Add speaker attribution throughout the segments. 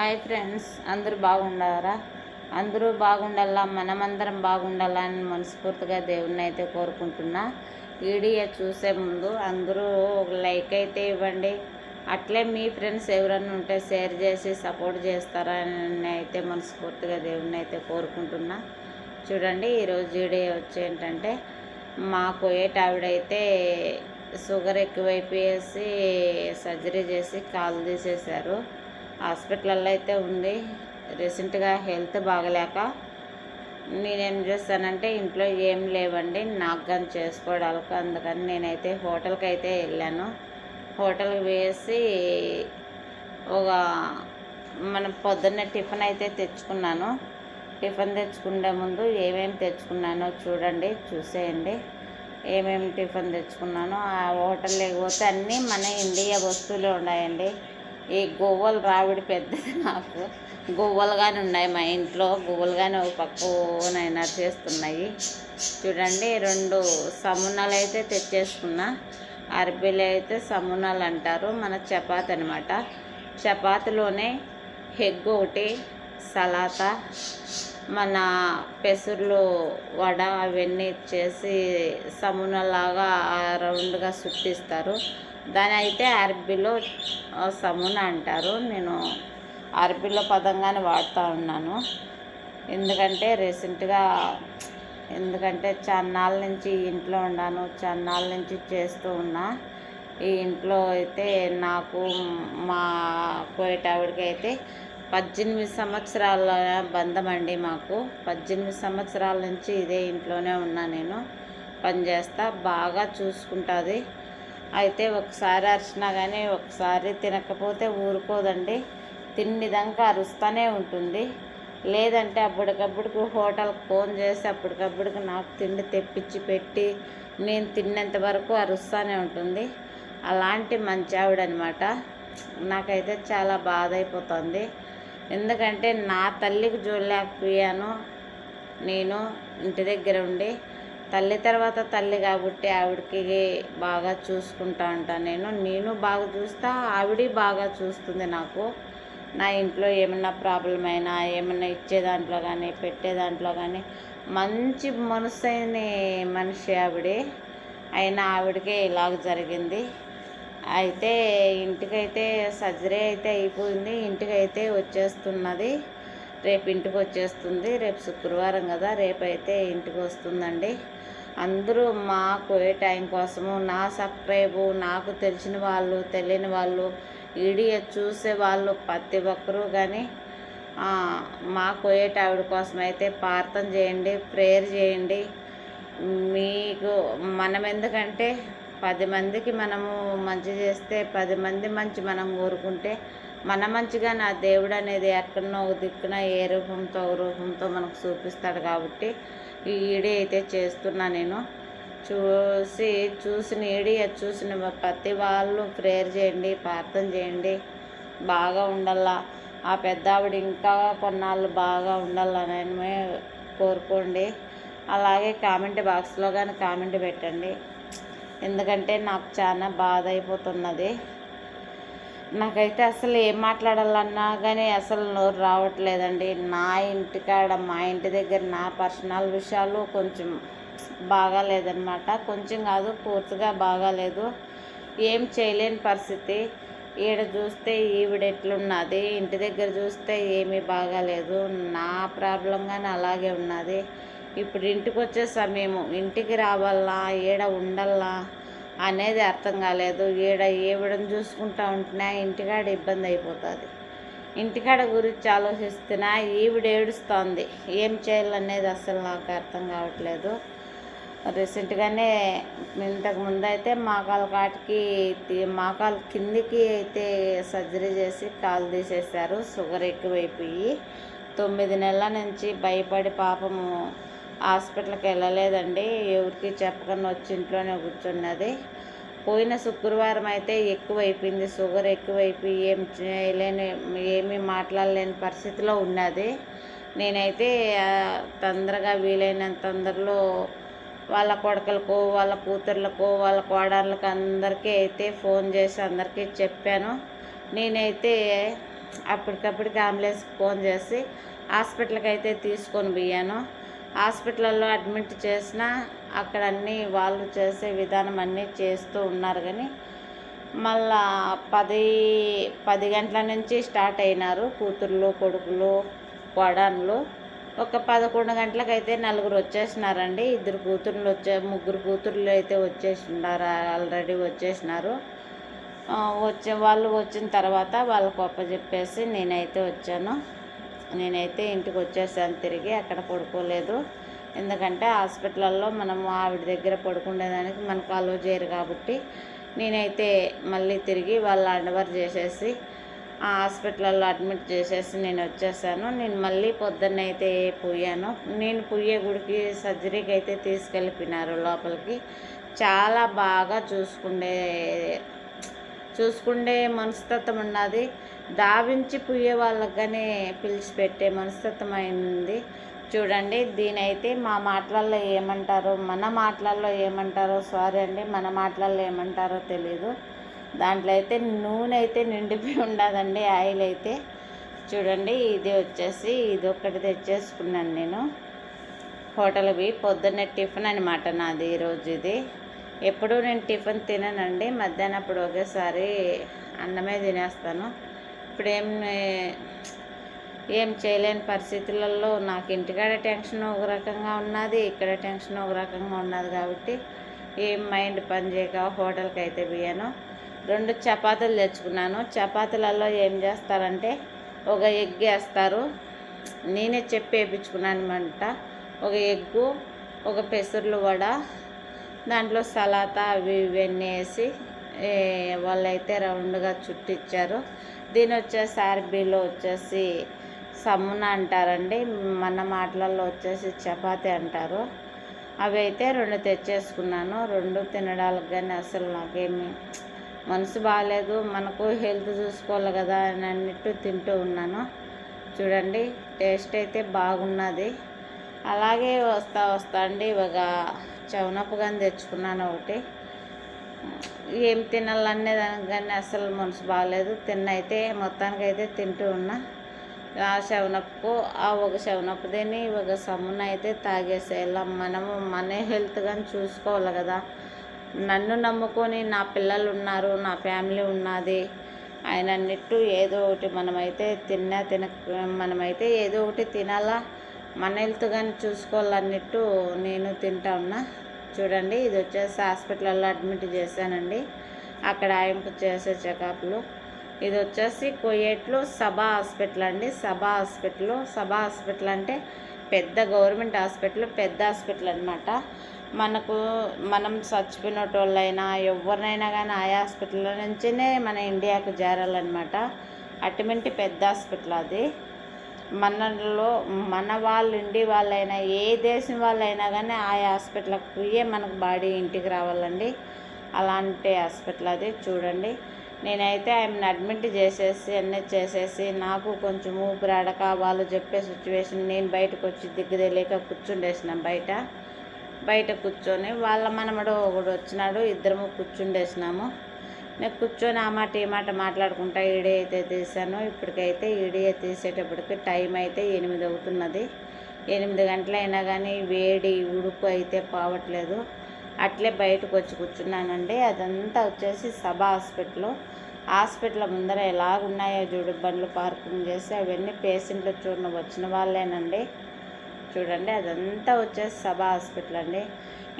Speaker 1: Hi friends అందరూ బాగుండారా అందరూ బాగుండాలా? మనమందరం బాగుండాలా అని మనస్ఫూర్తిగా దేవుణ్ణి అయితే కోరుకుంటున్నా. వీడియో చూసే ముందు అందరూ ఒక లైక్ అయితే ఇవ్వండి. అట్లే మీ ఫ్రెండ్స్ ఎవరన్నా ఉంటే షేర్ చేసి సపోర్ట్ చేస్తారని అయితే మనస్ఫూర్తిగా దేవుణ్ణి అయితే కోరుకుంటున్నా. చూడండి ఈరోజు వీడియో వచ్చి ఏంటంటే మా కోయేట ఆవిడైతే షుగర్ ఎక్కువైపోయేసి సర్జరీ చేసి కాలు తీసేశారు. హాస్పిటల్లో అయితే ఉంది. రీసెంట్గా హెల్త్ బాగలేక నేనేం చేస్తానంటే ఇంట్లో ఏం లేవండి నాకు కానీ చేసుకోవడానికి అందుకని నేనైతే హోటల్కి అయితే వెళ్ళాను. హోటల్కి వేసి ఒక మన పొద్దున్నే టిఫిన్ అయితే తెచ్చుకున్నాను. టిఫిన్ తెచ్చుకునే ముందు ఏమేమి తెచ్చుకున్నానో చూడండి చూసేయండి. ఏమేమి టిఫిన్ తెచ్చుకున్నానో ఆ హోటల్ లేకపోతే అన్నీ మన ఇండియా వస్తువులు ఉన్నాయండి. ఈ గువ్వలు రావిడి పెద్దది నాకు. గువ్వలు కానీ ఉన్నాయి మా ఇంట్లో. గువ్వలు కానీ ఒక పక్కనైనా చేస్తున్నాయి. చూడండి రెండు సమునాలు అయితే తెచ్చేసుకున్నా. అరబీలు అయితే సమునాలు అంటారు. మన చపాతి అనమాట చపాతిలోనే ఎగ్ ఒకటి సలాత మన పెసర్లు వడ అవన్నీ చేసి సమునలాగా రౌండ్గా సుట్టిస్తారు దాని అయితే అరబీలో సమున అంటారు. నేను అరబీలో పదంగానే వాడుతూ ఉన్నాను. ఎందుకంటే రీసెంట్గా ఎందుకంటే చన్నాల నుంచి ఇంట్లో ఉన్నాను చన్నాల నుంచి చేస్తూ ఉన్నా. ఈ ఇంట్లో అయితే నాకు మా కోయటావిడికి అయితే పద్దెనిమిది సంవత్సరాల బంధం అండి మాకు. పద్దెనిమిది సంవత్సరాల నుంచి ఇదే ఇంట్లోనే ఉన్నా నేను. పనిచేస్తా బాగా చూసుకుంటుంది. అయితే ఒకసారి అరిచినా కానీ ఒకసారి తినకపోతే ఊరుకోదండి. తిండిదాకా అరుస్తూనే ఉంటుంది. లేదంటే అప్పటికప్పుడుకు హోటల్కి ఫోన్ చేసి అప్పటికప్పుడుకు నాకు తిండి తెప్పించి పెట్టి నేను తిన్నంత వరకు అరుస్తూనే ఉంటుంది. అలాంటి మంచి ఆవిడ అనమాట నాకైతే చాలా బాధ అయిపోతుంది ఎందుకంటే నా తల్లికి చూడలేకపోయాను నేను ఇంటి దగ్గర ఉండి తల్లి తర్వాత తల్లి కాబట్టి ఆవిడకి బాగా చూసుకుంటా ఉంటాను నేను నేను బాగా చూస్తా ఆవిడ బాగా చూస్తుంది నాకు. నా ఇంట్లో ఏమన్నా ప్రాబ్లం అయినా ఏమన్నా ఇచ్చే దాంట్లో కానీ పెట్టే దాంట్లో కానీ మంచి మనసు అయిన మనిషి ఆవిడే. అయినా ఆవిడకే ఇలాగ జరిగింది. అయితే ఇంటికైతే సర్జరీ అయితే అయిపోయింది. ఇంటికైతే వచ్చేస్తున్నది. రేపు ఇంటికి వచ్చేస్తుంది. రేపు శుక్రవారం కదా. రేపు అయితే ఇంటికి వస్తుందండి. అందరూ మా ఏ టైం కోసము నా సబ్స్క్రైబు నాకు తెలిసిన వాళ్ళు తెలియని వాళ్ళు ఈడియో చూసే వాళ్ళు ప్రతి ఒక్కరూ కానీ మా కోయేట ఆవిడ కోసం అయితే ప్రార్థన చేయండి ప్రేయర్ చేయండి. మీకు మనం ఎందుకంటే పది మందికి మనము మంచి చేస్తే పది మంది మంచి మనం కోరుకుంటే మన మంచిగా నా దేవుడు అనేది ఎక్కడనో ఒక దిక్కున ఏ రూపంతో రూపంతో మనకు చూపిస్తాడు కాబట్టి ఈ ఈడీ అయితే చేస్తున్నా నేను. చూసి చూసిన ఈడీ చూసిన ప్రతి వాళ్ళు ప్రేయర్ చేయండి ప్రార్థన చేయండి. బాగా ఉండాలా. ఆ పెద్ద ఆవిడ ఇంకా కొన్నాళ్ళు బాగా ఉండాలని కోరుకోండి. అలాగే కామెంట్ బాక్స్లో కానీ కామెంట్ పెట్టండి. ఎందుకంటే నాకు చాలా బాధ అయిపోతున్నది. నాకైతే అసలు ఏం మాట్లాడాలన్నా కానీ అసలు నోరు రావట్లేదండి. నా ఇంటికాడ మా ఇంటి దగ్గర నా పర్సనల్ విషయాలు కొంచెం బాగాలేదన్నమాట. కొంచెం కాదు పూర్తిగా బాగాలేదు. ఏం చేయలేని పరిస్థితి. ఈడ చూస్తే ఈవిడ ఎట్లున్నది ఇంటి దగ్గర చూస్తే ఏమీ బాగాలేదు. నా ప్రాబ్లం కానీ అలాగే ఉన్నది. ఇప్పుడు ఇంటికి వచ్చే సమయము ఇంటికి రావాలా ఈడ ఉండల్లా? అనేది అర్థం కాలేదు. ఈడ ఏవిడని చూసుకుంటా ఉంటున్నా ఇంటికాడ ఇబ్బంది అయిపోతుంది. ఇంటికాడ గురించి ఆలోచిస్తున్నా ఈవిడ ఏడుస్తోంది. ఏం చేయాలనేది అసలు నాకు అర్థం కావట్లేదు. రీసెంట్గానే ఇంతకు ముందు అయితే మాకాల కాటికి మాకాల కిందికి అయితే సర్జరీ చేసి కాలు తీసేశారు. షుగర్ ఎక్కువైపోయి తొమ్మిది నెలల నుంచి భయపడి పాపము హాస్పిటల్కి వెళ్ళలేదండి. ఎవరికి చెప్పకుండా వచ్చి ఇంట్లోనే కూర్చున్నది. పోయిన శుక్రవారం అయితే ఎక్కువైపోయింది. షుగర్ ఎక్కువైపోయి ఏం చేయలేని ఏమీ మాట్లాడలేని పరిస్థితిలో ఉన్నది. నేనైతే తొందరగా వీలైనంత తొందరలో వాళ్ళ కొడుకులకు వాళ్ళ కూతుర్లకు వాళ్ళ కోడళ్ళకు అందరికీ అయితే ఫోన్ చేసి అందరికీ చెప్పాను. నేనైతే అప్పటికప్పటికి అంబులెన్స్కి ఫోన్ చేసి హాస్పిటల్కి అయితే తీసుకొని పోయాను. హాస్పిటల్లో అడ్మిట్ చేసినా అక్కడ అన్నీ వాళ్ళు చేసే విధానం అన్నీ చేస్తూ ఉన్నారు కానీ మళ్ళా పది పది గంటల నుంచి స్టార్ట్ అయినారు కూతుర్లు కొడుకులు కొడన్లు ఒక పదకొండు గంటలకైతే నలుగురు వచ్చేసినారండి. ఇద్దరు కూతుర్లు వచ్చే ముగ్గురు కూతుర్లు అయితే వచ్చేసినారు ఆల్రెడీ వచ్చేసినారు. వచ్చే వాళ్ళు వచ్చిన తర్వాత వాళ్ళకు చెప్పేసి నేనైతే వచ్చాను. నేనైతే ఇంటికి వచ్చేసాను తిరిగి అక్కడ పడుకోలేదు. ఎందుకంటే హాస్పిటల్లో మనము ఆవిడ దగ్గర పడుకునేదానికి మనకు అలో చేయరు కాబట్టి నేనైతే మళ్ళీ తిరిగి వాళ్ళు అండవర్ చేసేసి ఆ హాస్పిటల్లో అడ్మిట్ చేసేసి నేను వచ్చేసాను. నేను మళ్ళీ పొద్దున్న అయితే పోయాను. నేను పోయే గుడికి సర్జరీకి అయితే తీసుకెళ్ళిపోయినారు లోపలికి. చాలా బాగా చూసుకుండే చూసుకుండే మనస్తత్వం ఉన్నది. దావించి పుయ్యే వాళ్ళకనే కానీ పిలిచి పెట్టే మనస్తత్వం అయింది చూడండి దీనైతే మా మాటలలో ఏమంటారో మన మాటలలో ఏమంటారో సారీ అండి మన మాటలలో ఏమంటారో తెలీదు. దాంట్లో అయితే నూనె అయితే నిండిపోయి ఉండదండి ఆయిల్ అయితే చూడండి ఇది వచ్చేసి ఇది ఒక్కటి తెచ్చేసుకున్నాను నేను. హోటల్వి పొద్దున్నే టిఫిన్ అనమాట నాది ఈరోజు ఇది ఎప్పుడూ నేను టిఫిన్ తిననండి మధ్యాహ్నం అప్పుడు ఒకేసారి అన్నమే తినేస్తాను. ఇప్పుడేం ఏం చేయలేని పరిస్థితులలో నాకు ఇంటికాడ టెన్షన్ ఒక రకంగా ఉన్నది ఇక్కడ టెన్షన్ ఒక రకంగా ఉన్నది కాబట్టి ఏం మైండ్ పనిచేయక హోటల్కి అయితే పోయాను. రెండు చపాతీలు తెచ్చుకున్నాను. చపాతీలలో ఏం చేస్తారంటే ఒక ఎగ్ వేస్తారు. నేనే చెప్పి వేయించుకున్నాను అనమాట ఒక ఎగ్గు ఒక పెసర్లు వడ దాంట్లో సలాతా అవి ఇవన్నీ వేసి వాళ్ళైతే రౌండ్గా చుట్టిచ్చారు. దీని వచ్చేసి ఆర్బీలో వచ్చేసి సమ్మున అంటారండి మన మాటలలో వచ్చేసి చపాతి అంటారు. అవి అయితే రెండు తెచ్చేసుకున్నాను రెండు తినడానికి కానీ అసలు నాకేమి మనసు బాగాలేదు మనకు హెల్త్ చూసుకోవాలి కదా అని అన్నట్టు తింటూ ఉన్నాను. చూడండి టేస్ట్ అయితే బాగున్నది. అలాగే వస్తా వస్తా అండి ఒక చవనప్పు కానీ తెచ్చుకున్నాను ఒకటి. ఏం తినాలనే దానికి కానీ అసలు మనసు బాగాలేదు. తిన్న అయితే మొత్తానికి అయితే తింటూ ఉన్నా. ఆ శవనప్పు ఆ ఒక శవనప్పు తిని ఒక సమ్మున అయితే తాగేసేయాల. మనము మన హెల్త్ కానీ చూసుకోవాలి కదా. నన్ను నమ్ముకొని నా పిల్లలు ఉన్నారు నా ఫ్యామిలీ ఉన్నది. ఆయన అన్నిట్టు ఏదో ఒకటి మనమైతే తిన్నా తిన మనమైతే ఏదో ఒకటి తినాలా. మన హెల్త్ కానీ చూసుకోవాలన్నట్టు నేను తింటా ఉన్నా. చూడండి ఇది వచ్చేసి హాస్పిటల్లో అడ్మిట్ చేశానండి. అక్కడ ఆయనకు చేసే చెకప్లు. ఇది వచ్చేసి కొయ్యేట్లు సభా హాస్పిటల్ అండి. సభా హాస్పిటల్ సభా హాస్పిటల్ అంటే పెద్ద గవర్నమెంట్ హాస్పిటల్ పెద్ద హాస్పిటల్ అనమాట మనకు మనం చచ్చిపోయినటోళ్ళైనా ఎవరినైనా కానీ ఆ హాస్పిటల్ నుంచినే మన ఇండియాకు చేరాలన్నమాట. అటువంటి పెద్ద హాస్పిటల్ అది. మనలో మన వాళ్ళు ఇండి వాళ్ళైనా ఏ దేశం వాళ్ళైనా కానీ ఆ హాస్పిటల్కి పోయే మనకు బాడీ ఇంటికి రావాలండి. అలాంటి హాస్పిటల్ అది చూడండి. నేనైతే ఆమెను అడ్మిట్ చేసేసి అన్నీ చేసేసి నాకు కొంచెం ఊపిరాడక వాళ్ళు చెప్పే సిచ్యువేషన్ నేను బయటకు వచ్చి దిగ్గు కూర్చుండేసిన బయట. బయట కూర్చొని వాళ్ళ మనమడు ఒకడు వచ్చినాడు ఇద్దరము కూర్చుండేసినాము. నేను కూర్చొని ఆ మాట ఈ మాట మాట్లాడుకుంటా ఈడే అయితే తీసాను ఇప్పటికైతే ఈడీ తీసేటప్పటికి టైం అయితే ఎనిమిది అవుతున్నది. ఎనిమిది గంటలైనా కానీ వేడి ఉడుకు అయితే పోవట్లేదు. అట్లే బయటకు వచ్చి కూర్చున్నానండి. అదంతా వచ్చేసి సభ హాస్పిటల్. హాస్పిటల్ ముందర ఎలాగున్నాయో చూడు బండ్లు పార్కింగ్ చేసి అవన్నీ పేషెంట్లు చూడన వచ్చిన వాళ్ళేనండి. చూడండి అదంతా వచ్చేసి సభ హాస్పిటల్ అండి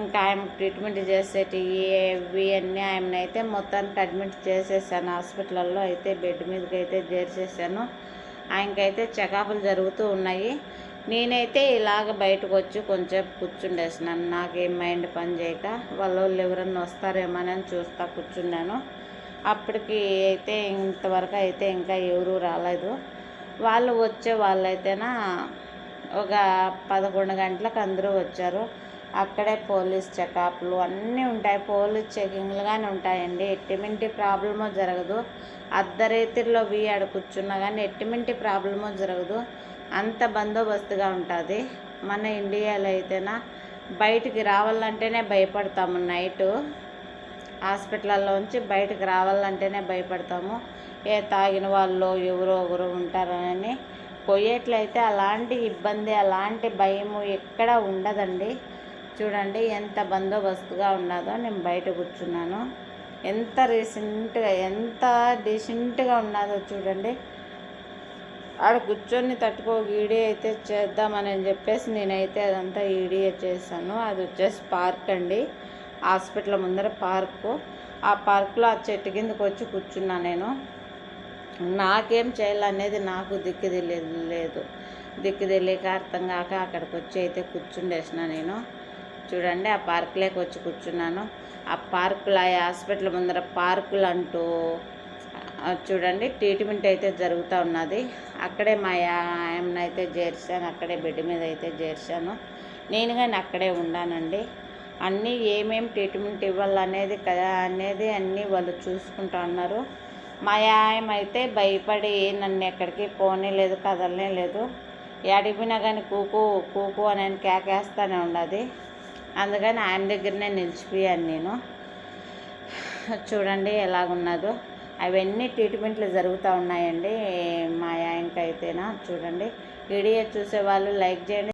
Speaker 1: ఇంకా ఆయన ట్రీట్మెంట్ చేసేటివి ఇవి అన్నీ ఆయనైతే మొత్తానికి అడ్మిట్ చేసేసాను. హాస్పిటల్లో అయితే బెడ్ మీదకి అయితే చేర్చేసాను ఆయనకైతే చెకప్లు జరుగుతూ ఉన్నాయి. నేనైతే ఇలాగ బయటకు వచ్చి కొంచెం కూర్చుండేసినాను. నాకేం మైండ్ పని చేయక వాళ్ళ వాళ్ళు ఎవరన్నా వస్తారేమోనని చూస్తా కూర్చున్నాను. అప్పటికి అయితే ఇంతవరకు అయితే ఇంకా ఎవరు రాలేదు. వాళ్ళు వచ్చే వాళ్ళైతేనా ఒక పదకొండు గంటలకు అందరూ వచ్చారు. అక్కడే పోలీస్ చెకప్లు అన్నీ ఉంటాయి. పోలీస్ చెకింగ్లు కానీ ఉంటాయండి. ఎట్టిమింటి ప్రాబ్లమో జరగదు. అర్ధరేతిలో వీయాడ ఆడ కూర్చున్నా కానీ ఎట్టిమింటి ప్రాబ్లమో జరగదు. అంత బందోబస్తుగా ఉంటుంది. మన ఇండియాలో అయితేనా బయటికి రావాలంటేనే భయపడతాము నైటు. హాస్పిటల్లోంచి బయటకు రావాలంటేనే భయపడతాము. ఏ తాగిన వాళ్ళు ఎవరో ఒకరు ఉంటారని పోయేట్లయితే అలాంటి ఇబ్బంది అలాంటి భయము ఎక్కడ ఉండదండి. చూడండి ఎంత బందోబస్తుగా ఉన్నదో నేను బయట కూర్చున్నాను. ఎంత రీసెంట్గా ఎంత డీసెంట్గా ఉన్నదో చూడండి. ఆడ కూర్చొని తట్టుకో ఈడీ అయితే చేద్దామని చెప్పేసి నేనైతే అదంతా ఈడీ చేశాను. అది వచ్చేసి పార్క్ అండి. హాస్పిటల్ ముందర పార్కు. ఆ పార్క్లో ఆ చెట్టు కిందకి వచ్చి కూర్చున్నా నేను. నాకేం చేయాలనేది నాకు దిక్కు తెలియదు లేదు. దిక్కు తెలియక అర్థం కాక అక్కడికి వచ్చి అయితే కూర్చుండేసిన నేను. చూడండి ఆ పార్క్లోకి వచ్చి కూర్చున్నాను. ఆ పార్కులు ఆ హాస్పిటల్ ముందర పార్కులు అంటూ చూడండి ట్రీట్మెంట్ అయితే జరుగుతూ ఉన్నది. అక్కడే మా ఆయమ్మని అయితే చేర్చాను అక్కడే బెడ్ మీద అయితే చేర్చాను. నేను కానీ అక్కడే ఉన్నానండి అన్నీ ఏమేమి ట్రీట్మెంట్ ఇవ్వాలనేది కదా అనేది అన్నీ వాళ్ళు చూసుకుంటా ఉన్నారు. మా ఆయమ్మ అయితే భయపడి నన్ను ఎక్కడికి పోనే లేదు కదలనే లేదు. ఎడిపోయినా కానీ కూకు కూకు అని కేకేస్తానే కేకేస్తూనే ఉన్నది అందుకని ఆయన దగ్గరనే నిలిచిపోయాను నేను. చూడండి ఎలాగున్నదో. అవన్నీ ట్రీట్మెంట్లు జరుగుతూ ఉన్నాయండి. మా ఆయనకైతేనా చూడండి. వీడియో చూసే వాళ్ళు లైక్ చేయండి.